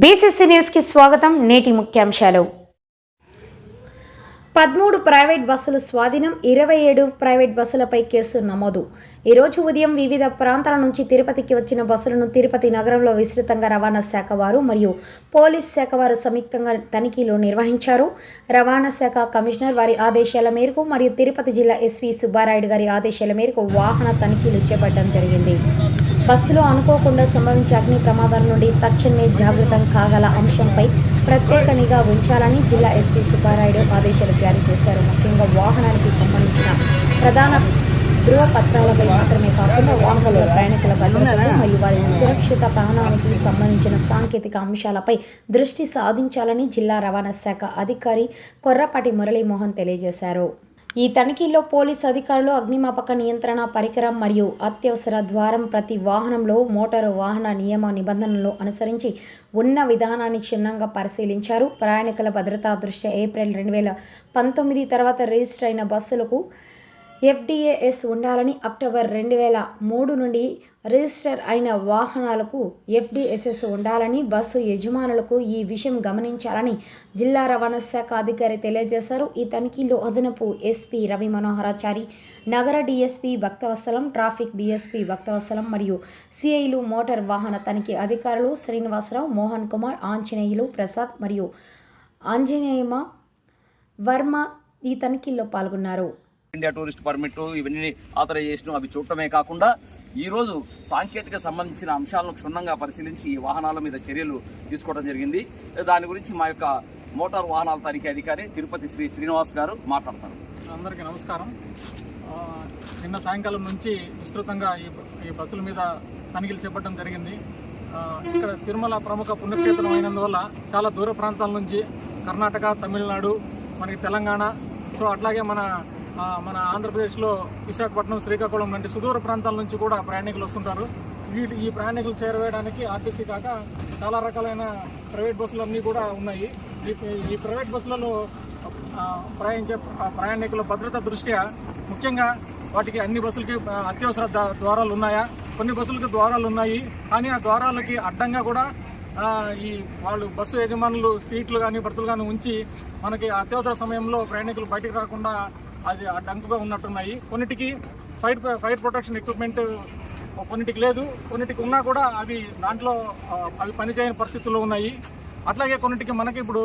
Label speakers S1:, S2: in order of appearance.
S1: BCC న్యూస్కి స్వాగతం నేటి ముఖ్యాంశాలు. పదమూడు ప్రైవేట్ బస్సులు స్వాధీనం ఇరవై ఏడు ప్రైవేట్ బస్సులపై కేసు నమోదు. ఈరోజు ఉదయం వివిధ ప్రాంతాల నుంచి తిరుపతికి వచ్చిన బస్సులను తిరుపతి నగరంలో విస్తృతంగా రవాణా శాఖ వారు మరియు పోలీస్ శాఖ వారు సంయుక్తంగా తనిఖీలు నిర్వహించారు. రవాణా శాఖ కమిషనర్ వారి ఆదేశాల మేరకు మరియు తిరుపతి జిల్లా ఎస్వి సుబ్బారాయుడు గారి ఆదేశాల మేరకు వాహన తనిఖీలు చేపట్టడం జరిగింది. బస్సులో అనుకోకుండా సంభవించే అగ్ని ప్రమాదాల నుండి తక్షణమే జాగృతం కాగల అంశంపై ప్రత్యేక నిఘా ఉంచాలని జిల్లా ఎస్పీ సుబ్బారాయుడు ఆదేశాలు జారీ చేశారు. ముఖ్యంగా వాహనానికి సంబంధించిన ప్రధాన ధృవపత్రాలపై మాత్రమే కాకుండా వాహనంలో ప్రయాణికుల భద్రత మరియు వారి సురక్షిత ప్రాణానికి సంబంధించిన సాంకేతిక అంశాలపై దృష్టి సాధించాలని జిల్లా రవాణా శాఖ అధికారి కొర్రపాటి మురళీమోహన్ తెలియజేశారు. ఈ తనిఖీలో పోలీసు అధికారులు అగ్నిమాపక నియంత్రణ పరికరం మరియు అత్యవసర ద్వారం ప్రతి వాహనంలో మోటారు వాహన నియమ నిబంధనలు అనుసరించి ఉన్న విధానాన్ని క్షుణ్ణంగా పరిశీలించారు. ప్రయాణికుల భద్రతా దృష్ట్యా ఏప్రిల్ రెండు వేల పంతొమ్మిది తర్వాత రిజిస్టర్ అయిన బస్సులకు ఎఫ్డిఏఎస్ ఉండాలని అక్టోబర్ రెండు వేల మూడు నుండి రిజిస్టర్ అయిన వాహనాలకు ఎఫ్డిఎస్ఎస్ ఉండాలని బస్సు యజమానులకు ఈ విషయం గమనించాలని జిల్లా రవాణా శాఖ అధికారి తెలియజేశారు. ఈ తనిఖీలో అదనపు ఎస్పీ రవి మనోహరాచారి నగర DSP Bhaktavatsalam traffic DSP Bhaktavatsalam మరియు సిఐలు మోటార్ వాహన తనిఖీ అధికారులు శ్రీనివాసరావు మోహన్ కుమార్ ఆంజనేయులు ప్రసాద్ మరియు ఆంజనేయమ వర్మ ఈ తనిఖీల్లో పాల్గొన్నారు.
S2: ఇండియా టూరిస్ట్ పర్మిట్ ఇవన్నీ ఆథరైజేషన్ అవి చూడటమే కాకుండా ఈరోజు సాంకేతిక సంబంధించిన అంశాలను క్షుణ్ణంగా పరిశీలించి ఈ వాహనాల మీద చర్యలు తీసుకోవడం జరిగింది. దాని గురించి మా యొక్క మోటార్ వాహనాల తనిఖీ అధికారి తిరుపతి శ్రీ శ్రీనివాస్ గారు మాట్లాడతారు.
S3: అందరికీ నమస్కారం. నిన్న సాయంకాలం నుంచి విస్తృతంగా ఈ ఈ బస్సుల మీద తనిఖీలు చేపట్టడం జరిగింది. ఇక్కడ తిరుమల ప్రముఖ పుణ్యక్షేత్రం అయినందువల్ల చాలా దూర ప్రాంతాల నుంచి కర్ణాటక తమిళనాడు మనకి తెలంగాణ సో అట్లాగే మన మన ఆంధ్రప్రదేశ్లో విశాఖపట్నం శ్రీకాకుళం వంటి సుదూర ప్రాంతాల నుంచి కూడా ప్రయాణికులు వస్తుంటారు. వీటి ఈ ప్రయాణికులు చేరవేయడానికి ఆర్టీసీ కాక చాలా రకాలైన ప్రైవేట్ బస్సులు అన్నీ కూడా ఉన్నాయి. ఈ ఈ ప్రైవేట్ బస్సులలో ప్రయాణించే ప్రయాణికుల భద్రత దృష్ట్యా ముఖ్యంగా వాటికి అన్ని బస్సులకి అత్యవసర ద్వారాలు ఉన్నాయా? కొన్ని బస్సులకి ద్వారాలు ఉన్నాయి. కానీ ఆ ద్వారాలకి అడ్డంగా కూడా ఈ వాళ్ళు బస్సు యజమానులు సీట్లు కానీ బర్తులు కానీ ఉంచి మనకి అత్యవసర సమయంలో ప్రయాణికులు బయటకు రాకుండా అది అడ్డంకుగా ఉన్నట్టున్నాయి. కొన్నిటికి ఫైర్ ఫైర్ ప్రొటెక్షన్ ఎక్విప్మెంట్ కొన్నిటికి లేదు. కొన్నిటికి ఉన్నా కూడా అవి దాంట్లో అవి పనిచేయని పరిస్థితుల్లో ఉన్నాయి. అట్లాగే కొన్నిటికి మనకి ఇప్పుడు